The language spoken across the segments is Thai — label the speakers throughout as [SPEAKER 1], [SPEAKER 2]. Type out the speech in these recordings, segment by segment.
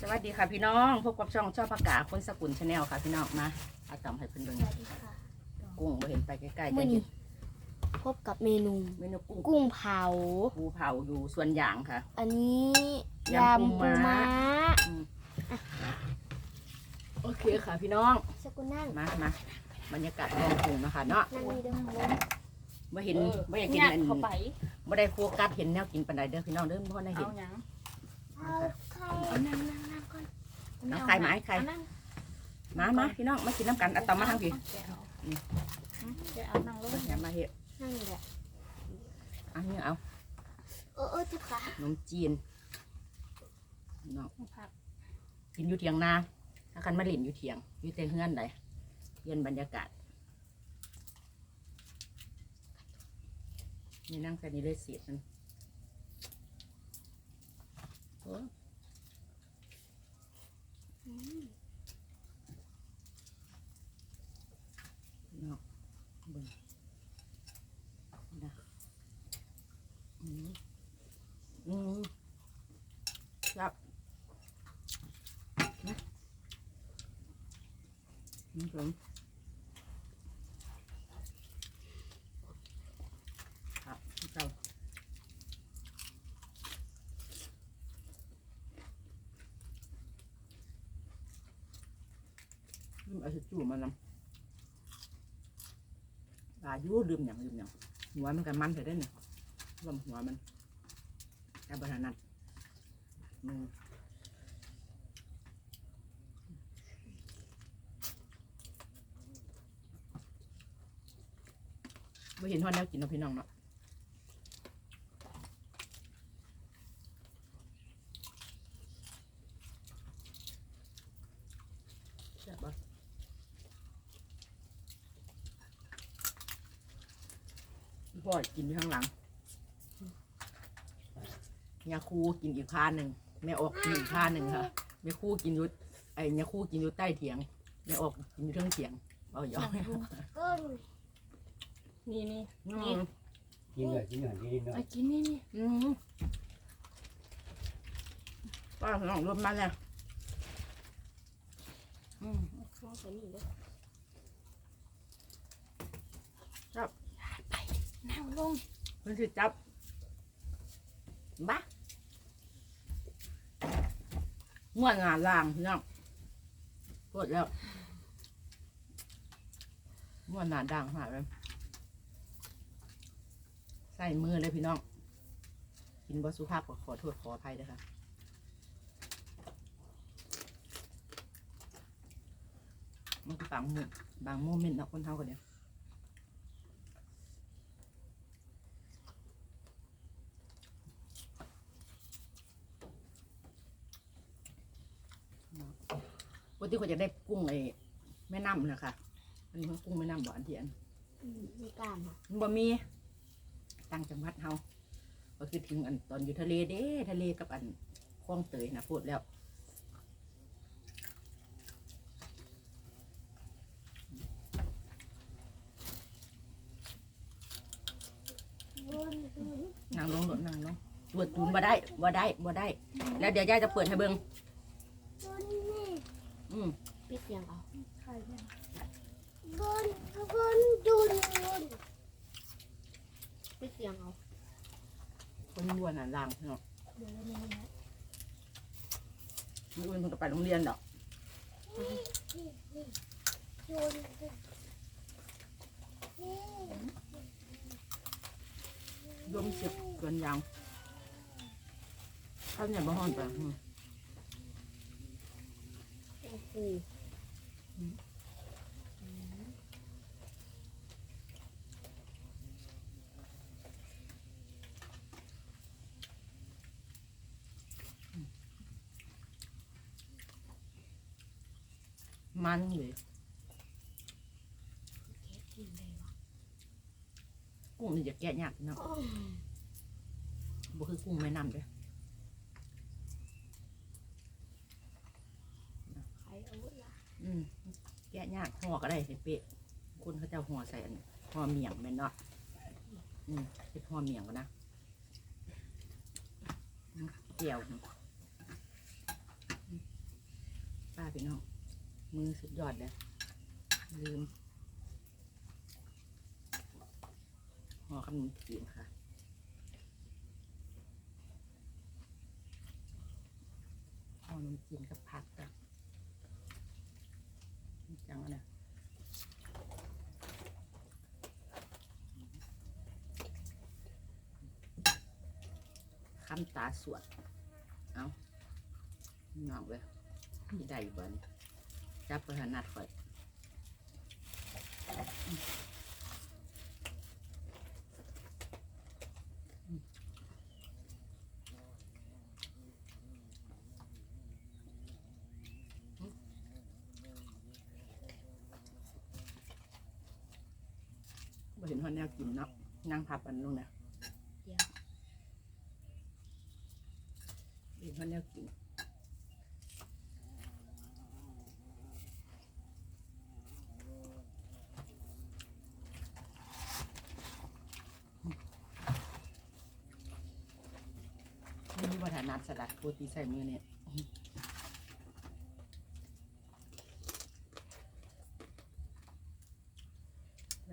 [SPEAKER 1] สวัสดีค่ะพี่น้องพบกับช่องชอบผักกาคนสกุลชาแนลค่ะพี่น้องมาเอาตำให้เพิ่นเบิ่ง
[SPEAKER 2] สวัสดีค่ะ
[SPEAKER 1] กุ้งบ่เห็นไปใกล้ๆ
[SPEAKER 2] มื่อ
[SPEAKER 1] จะเห็
[SPEAKER 2] นี้
[SPEAKER 1] น
[SPEAKER 2] พบกับเมนู
[SPEAKER 1] เมนูกุ้ง
[SPEAKER 2] กุ้งเผา
[SPEAKER 1] ปูเผาอยู่ส่วนยางค่ะ
[SPEAKER 2] อันนี้
[SPEAKER 1] ยำ
[SPEAKER 2] ยำ
[SPEAKER 1] ปู
[SPEAKER 2] ปู
[SPEAKER 1] ม้า
[SPEAKER 2] ม้า
[SPEAKER 1] โอเคค่ะพี่น้อง
[SPEAKER 2] สกุลนั่ง
[SPEAKER 1] มามาบรรยากาศกองกุ้งนะคะเนาะ
[SPEAKER 2] นั่งนี่เด้อผม
[SPEAKER 1] บ่เห็นบ่อยากกินอัน
[SPEAKER 3] เข้าไป
[SPEAKER 1] บ่ได้โฟกัสเห็นแนวกินปานใดเด้อพี่น้องเด้อบ่ได้เห็
[SPEAKER 3] เอา
[SPEAKER 1] น
[SPEAKER 3] หยัง
[SPEAKER 2] เอาไข่
[SPEAKER 1] ไข่มาให้ไข่
[SPEAKER 3] เอานั่ง
[SPEAKER 1] มามาพี่น้องมากินน้ำกันเอาตำมาทางพี่
[SPEAKER 3] แกเอาแกเอานั่งลง
[SPEAKER 1] อย่ามาเฮ็ด
[SPEAKER 2] นั่งนี่แหละ
[SPEAKER 1] อันนี้เอา
[SPEAKER 2] เออเออเจ้าค่ะ
[SPEAKER 1] ขนมจีนเนาะ
[SPEAKER 3] ผัก
[SPEAKER 1] กินอยู่เถียงนาถ้ากันมาเล่นอยู่เถียงอยู่แต่เฮือนใดเปลี่ยนบรรยากาศนี่นั่งใส่นี่เลยเสียดมัน โอ้
[SPEAKER 2] อืม
[SPEAKER 1] เนาะเบิ่งนะอืมอืมครับนะอืมผมครับเจ้า ลืมเอาทิชชู่มานำปลายู่ลืมอย่างลืมอย่างหัวมันกันมันเถอะได้เนี่ยลมหัวมันกับบรานัดมือไม่เห็นทอดแนวกินเนาะพี่น้องเนาะแซ่บปะ พ่อกินอยู่ข้างหลังยาคูกินอีกพานหนึ่งแม่ออกกินอีกพานหนึ่งค่ะแม่คู่กินอยุดไอ้ยาคูกินอยู่ใต้เถียงแม่ออกกินอยู่เทิงเถียงเอาหยอก
[SPEAKER 2] ก้น
[SPEAKER 3] นี่นี่
[SPEAKER 1] อื
[SPEAKER 3] นี่
[SPEAKER 1] ม
[SPEAKER 4] กินหน่อยกินหน่อยกินหน่อย
[SPEAKER 3] เอากินนี่นี่
[SPEAKER 1] อืมป้าของน้องรวมมาแล้วอืม
[SPEAKER 2] ข้าวใส่นี่เด้อ
[SPEAKER 3] นั่ง ลง
[SPEAKER 1] เพิ่นสิจับบ้าม่วนงานล่างพี่น้องปวดแล้วม่วนหนาด่างหายไปใส่มือเลยพี่น้อง กินบสุภาพก็ขอโทษขออภัยด้วยค่ะมันก็บางมุมบางโมเมนต์เนาะคนเท่ากันเดีย วปกติเขาจะได้กุ้งไอ้แม่น้ำนะคะอันนี้มันกุ้งแม่น้ำบ่อันเทียน
[SPEAKER 2] อืมมีกล้ามอะ
[SPEAKER 1] มันบ่มีต่างจังหวัดเฮาก็คือถึงอันตอนอยู่ทะเลเด้ทะเลกับอันคลองเตยนะพูดแล้ว
[SPEAKER 2] ก้นก้น
[SPEAKER 1] นางลงรถนางลงตรวจตูนบ่ได้บ่ได้บ่ได้ แล้วเดี๋ยวยายจะเปิดให้เบิ่ง
[SPEAKER 2] ก้นนี่
[SPEAKER 1] อืม
[SPEAKER 2] ปิดเสียงเอา
[SPEAKER 3] ไข่เนี่ย
[SPEAKER 2] ก้นก้นดุนก้นปิดเสียงเอา
[SPEAKER 1] คนบัวน่ะล่างเนาะ
[SPEAKER 2] เดี๋ยวนี้นะ
[SPEAKER 1] มื้ออื่นเพิ่นก็ไปโรงเรียนดอก
[SPEAKER 2] ดุน
[SPEAKER 1] รวมเสียบสวนยางข้าวเนี่ยบ่ฮ้อนไป อืม
[SPEAKER 2] โอ้โห
[SPEAKER 1] มันเลย
[SPEAKER 2] เก็บกินเลยวะ
[SPEAKER 1] กุ้งนี่จะแกะยากเนาะ
[SPEAKER 2] โอ้ย
[SPEAKER 1] บ่คือกุ้งแม่น้ำเด้อ
[SPEAKER 2] ใครเอาละ
[SPEAKER 1] อืมแกะ ยากห่อก็ได้เป๊ะๆคนเขาจ้าห่อใส่อันห่อเมี่ยงแม่นเนาะอืมเฮ็ดห่อเมี่ยงก่อนะเจียวป้าพี่น้องมือสุดยอดเลยลืมห่อขนมจีนค่ะห่อขนมจีนกับผักจ้ะ จังนะคำตาสวด เอาหนองเลยมีได้อยู่บ้านจับไปหานัดข่อย ห็นแนวกินเนาะนั่งพับกันลงนะเห็นคนแนวกินนี่มีวัฒนัดสลัดโปรตีใส่มือเนี่ย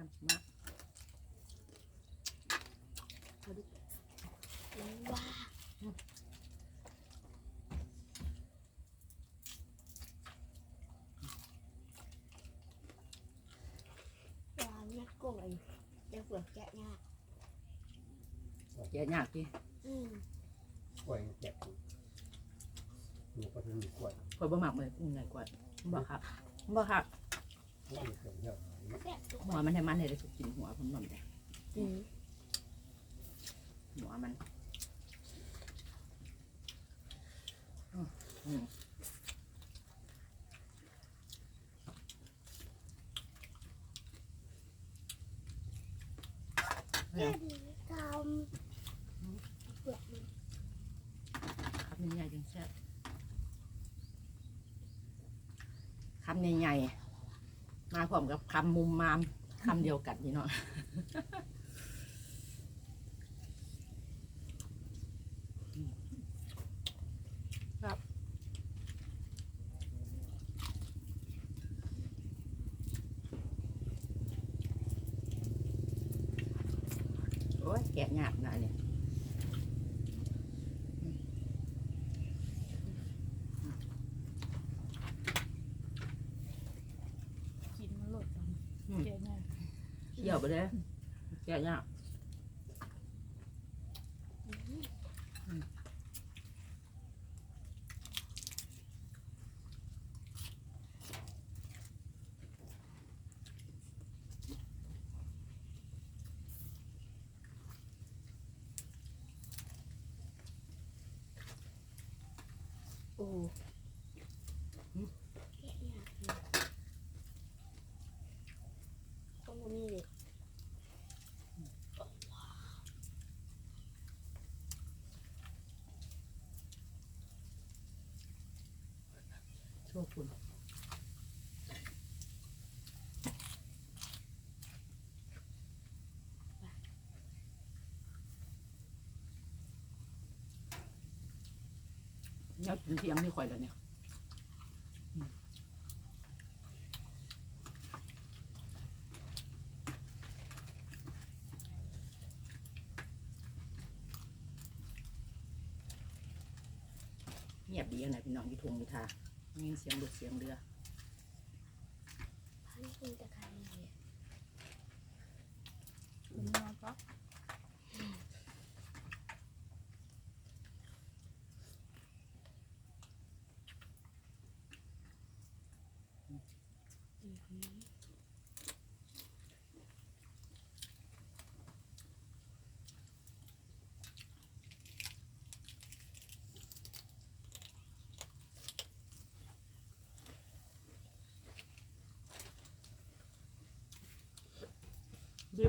[SPEAKER 1] ำมาก
[SPEAKER 2] ว้าหวานนักกล้วย เดี๋ยวเผือกแกะยาก
[SPEAKER 1] แกะยากที่
[SPEAKER 2] อืม
[SPEAKER 4] กล้วยแจกหนูก็ถึงกล้วย
[SPEAKER 1] พอยบ่หมักเลยกุ้งใหญ่กว่าบ่ครับบ่ครับ
[SPEAKER 4] นี่เกิดเยอะ
[SPEAKER 2] แกะทุก
[SPEAKER 1] หัวมันให้มันให้ได้สุกกินหัวผมบ่มแต่
[SPEAKER 2] อืม
[SPEAKER 1] หัวมันอืมอืม
[SPEAKER 2] แกะ ทำเปลือกมัน
[SPEAKER 1] คำใหญ่ๆจังแซ่บคำใหญ่ๆมาพร้อมกับคำมุมมามคำเดียวกันนี่เนาะ ครับ โอ้ยแกะยากนะเนี่ย
[SPEAKER 3] กินมันหลดตอนเจ๊เนี่ย
[SPEAKER 1] เกี่ยวไปเลยแกะยาก
[SPEAKER 2] โอ้แกะยากเลยตรงนี้เลย
[SPEAKER 1] โชคคุณเนี่ยกินเที่ยงนี่ข่อยแล้วเนี่ยเงียบดีนะพี่น้องที่ทวงที่ทา มีเสียงรถเสียงเรือ
[SPEAKER 2] พันคุณตะไคร้เลย
[SPEAKER 3] เป็นมาก็
[SPEAKER 2] อือหือ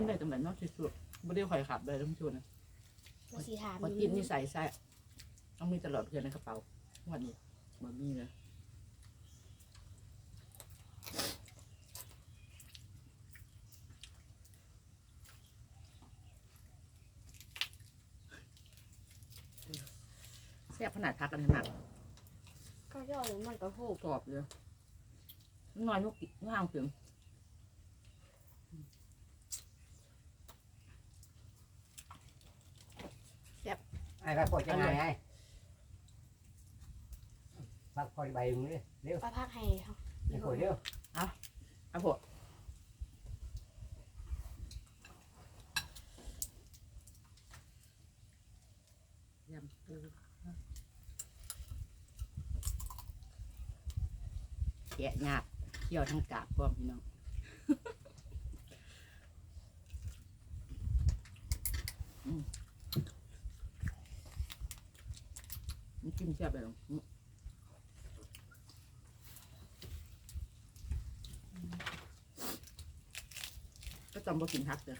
[SPEAKER 1] ดื่มได้ตั้งแต่นอกที่สุดไม่ได้ข่อยขับเลยทั้งชวนนะ
[SPEAKER 2] มาสีถาม
[SPEAKER 1] พอกินนี่ใส่ใส่ต้องมีตลอดเพื่อนในกระเป๋าวันนี้บะมีเลยแซ่บขนาดพักกันขนาด
[SPEAKER 2] ก็ย่อเลยมันก็หูก
[SPEAKER 1] กรอบเลยน้อยนุกง่างเพียง
[SPEAKER 4] ไอ้พักผ่อนยังไงไอ้พักผ่อนใบมึงเลยเร็ว
[SPEAKER 2] ป้าพักให้เขา
[SPEAKER 4] ไอ้ผ่อนเร็ว
[SPEAKER 1] ครับผมยำปูแกะงาบเคี่ยวทั้งกาบพร้อมพี่น้องอืม มันกินแซ่บไปหรออืมก็จำบ่กินพักเด้อ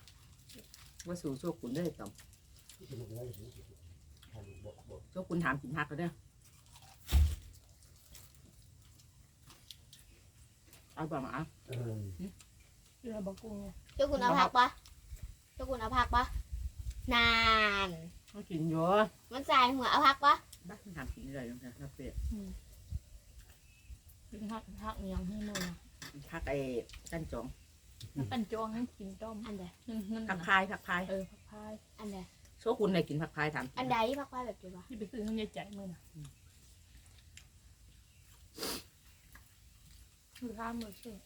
[SPEAKER 1] ว่าสู่โชคคุณได้จำ
[SPEAKER 4] จะมึงเลยทำบอกบอก
[SPEAKER 1] โชคคุณถามกินพักก็ได้อเอาบ่มาเอา
[SPEAKER 4] เออ
[SPEAKER 3] เรือบักกุ้ง
[SPEAKER 2] เจ้าคุณเอาพักปะเจ้าคุณเอาพักปะนาน
[SPEAKER 1] ต้องกินเยอะ
[SPEAKER 2] มันใส่หัวเอาพักปะ
[SPEAKER 1] บ้าถามกินอะไรจังซี่นะเปีย
[SPEAKER 3] กินหักหักเมียงให้หมดนะ
[SPEAKER 1] พักไอ้กันจอง
[SPEAKER 3] แล้วกันจองให้กินต้ม
[SPEAKER 2] อันใด
[SPEAKER 3] นั่นนั่น
[SPEAKER 1] ผัก
[SPEAKER 3] นะ
[SPEAKER 1] พายผักพาย
[SPEAKER 3] เออผักพาย
[SPEAKER 2] อันใด
[SPEAKER 1] โชคคุณได้กินผักพายถามกิ
[SPEAKER 2] อันใดพักปะแบบเดียวปะ
[SPEAKER 3] ที่ไปซื้อให้ยายใจมือน่ะคือข้ามมือซื้อ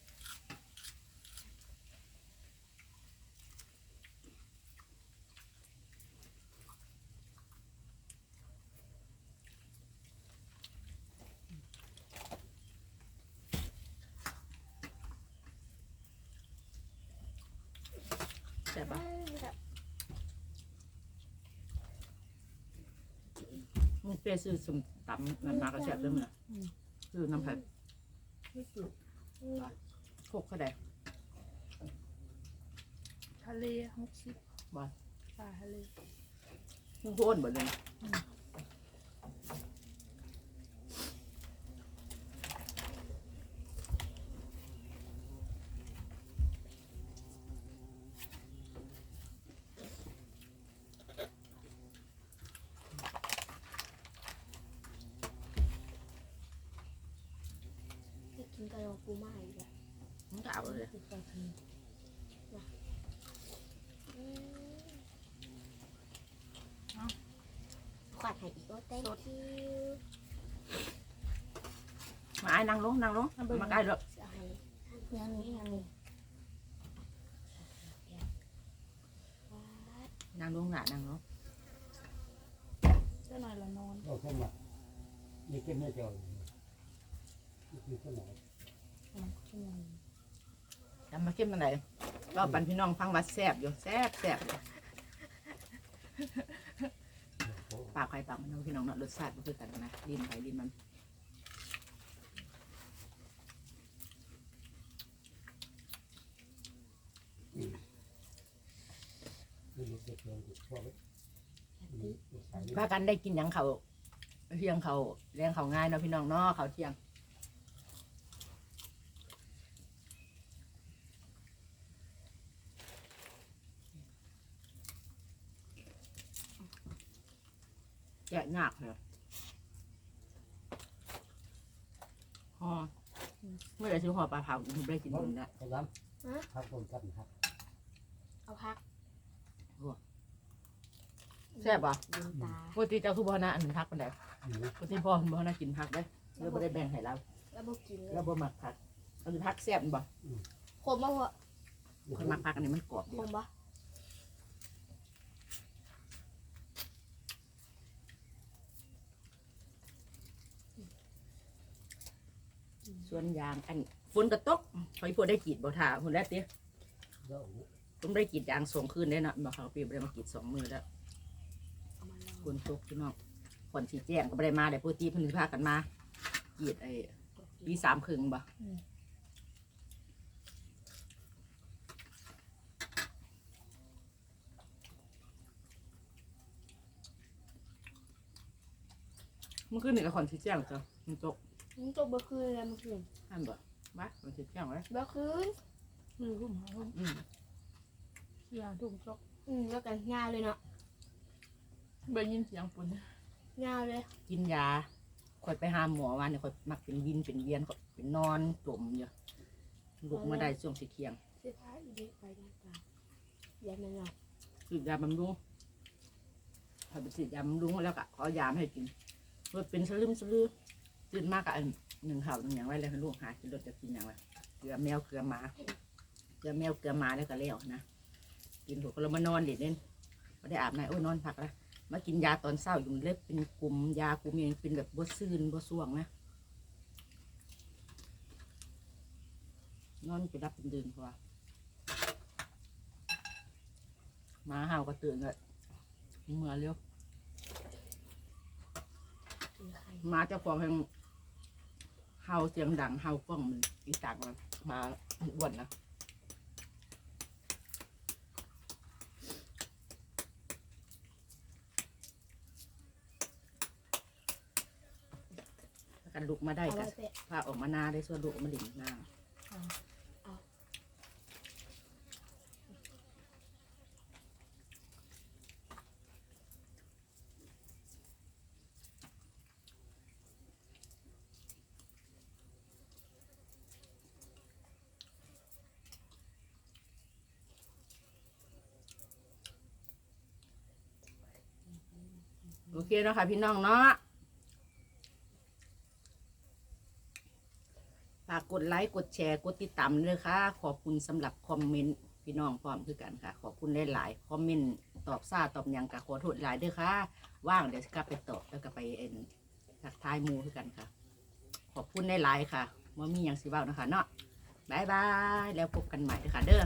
[SPEAKER 1] ใช่ปะมึงเปียซื้อสมตำมันมากระแซ่บด้วยมั้ยซื้อน้ำผัด
[SPEAKER 3] ไม่สุด
[SPEAKER 1] โคกเขาได้
[SPEAKER 3] ทะเลหกสิบ
[SPEAKER 1] บ่
[SPEAKER 3] ปลาทะเล
[SPEAKER 1] มึงโพนบ่เลย
[SPEAKER 2] ที่กินกระโหลกปูมาอีกแล้ว
[SPEAKER 1] มึงก็เอาเลย
[SPEAKER 3] คือปลาทะเล
[SPEAKER 2] ขวัญให้อีกโอ้ thank you
[SPEAKER 1] มาไอ้นั่งลงนั่งลงมาใกล้แล้ว
[SPEAKER 2] จะให้
[SPEAKER 3] ยังนี้ยังนี้
[SPEAKER 1] นั่งลงหน้านั่งลง
[SPEAKER 3] เจ้าหน่อยละนอน
[SPEAKER 4] ก็เข้ามานี่กินไม่เจอนี่คือข้าวหนม
[SPEAKER 3] อืมชั่วโมง
[SPEAKER 1] จำมาเข้มมันไหนก็ปันพี่น้องฟังว่าแซ่บอยู่แซ่บแซ่บอยู่ ปากใครปากมันเนาะพี่น้องเนาะรสชาติมันคือกันนะลิ้นไปดินมัน
[SPEAKER 4] นี่มันพวกนี้ใส่
[SPEAKER 1] พากันได้กินหยังเขาเที่ยงเขาเลี้ยงเขาง่ายเนาะพี่น้องเนาะเขาเที่ยงะยากเลยห่อเมื่อไหรซื้อห่อปลาเผาคุณได้กินมันแล้ว
[SPEAKER 4] เขาล้ำพักผมกับครับ
[SPEAKER 2] เอาพัก
[SPEAKER 1] แซ่บป่ะ
[SPEAKER 2] ลืมตา
[SPEAKER 1] ปกติเจ้าคือบ่นะอันนี้พักปานใด
[SPEAKER 4] นี่นะ
[SPEAKER 1] ปกติพ่อเพิ่นบ่นะกินผักได้อเลยบ่ได้แบ่งให้เรา
[SPEAKER 2] แล้วบอกกินเลย
[SPEAKER 1] เราบ่มักผักอันนี้ผักแซ่บบ่
[SPEAKER 2] ขมบ่หัว
[SPEAKER 1] คนมักผักอันนี้มันกรอบดี
[SPEAKER 2] ขมบ่
[SPEAKER 1] ส่วนยางอันฝนก็ตกพอยพวกได้กรีดบ่ท่าพุ่นแล้วติ
[SPEAKER 4] แล้ว
[SPEAKER 1] ผมได้กรีดยางส่งคืนได้เนาะบ่เขาปีบ่ได้มากรีดสองมือแล้ว
[SPEAKER 2] เอามาลอง
[SPEAKER 1] ฝนตกพี่น้องฝนสิแจ้งก็บ่ได้มาได้ปกติเพิ่นสิพากันมากรีดไอ้ปีสามครึ่งบ่มันคือนี่ก็ฝนสิแจงจ้ะมันตก
[SPEAKER 2] มันจบเมื่อคืนเลยเมื่อคืน
[SPEAKER 1] อันบ่มาฝนสิแจ้งไว้
[SPEAKER 2] เมื่อคืน
[SPEAKER 3] คือรุ่มหารุ่ม
[SPEAKER 1] อืม
[SPEAKER 3] เสียงทุ่มจก
[SPEAKER 2] อืมแล้วกันงาเลยเนาะ
[SPEAKER 3] ได้ยินเสียงปุ่น
[SPEAKER 2] งาเลย
[SPEAKER 1] กินยาคอยไปหาหมอวันเนี่ยคอยมักเป็นวินเป็นเวียนก็เป็นนอนจมอยู่ลุกมาได้ช่วงสีเคียง
[SPEAKER 3] เสื้อผ้าอีเด็กไปหน้าตายันนั่นหรอ
[SPEAKER 1] ฉีดยาบำรุงพอไปฉีดยาบำรุงแล้วก็ขอยามาให้กินรถเป็นสลืมสลือ ตื่นมากกับอันหนึ่งเข่าวหนึ่งอย่างไรเลยให้ลูกหากินรถจะกินอย่างไรเกลือแมวเกลือหมาเกลือแมวเกลือหมาแล้วก็เลี้ยวนะกินถูกก็เรามานอนเด็ดเล่นไม่ได้อาบน้ำโอ้ยนอนพักแล้วมากินยาตอนเช้าอยู่เล็บเป็นกลุ่มยากลุ่มยังเป็นแบบบดซื่นบดส่วงนะนอนไปรับเป็นเดือนกว่าหมาเห่าก็ตื่นเลยเมื่อเร็ว
[SPEAKER 3] กินไข่
[SPEAKER 1] หมาเจ้าของแห่ง เห่าเสียงดังเห่ากล้องมันอีต่างมันหมาอ้วนนะถ้ากันลุกมาได้
[SPEAKER 3] เอา
[SPEAKER 1] ก็
[SPEAKER 3] ไว้เตะ
[SPEAKER 1] พาออกมาหน้าได้ส่วนลุกมาหลิงหน้า โอเคเนาะค่ะพี่น้องเนาะฝากกดไลค์กดแชร์กดติดตามด้วยค่ะ ขอบคุณสำหรับคอมเมนต์พี่น้องพร้อมคือกันค่ะ ขอบคุณหลายๆคอมเมนต์ตอบซาตอบยังกับขอโทษหลายด้วยค่ะ ว่างเดี๋ยวกลับไปตอบแล้วก็ไปเอ็นทักทายมูคือกันค่ะ ขอบคุณหลายๆค่ะว่ามีอย่างสิเบ้านะคะเนาะบายบายแล้วพบกันใหม่ด้อค่ะเด้อ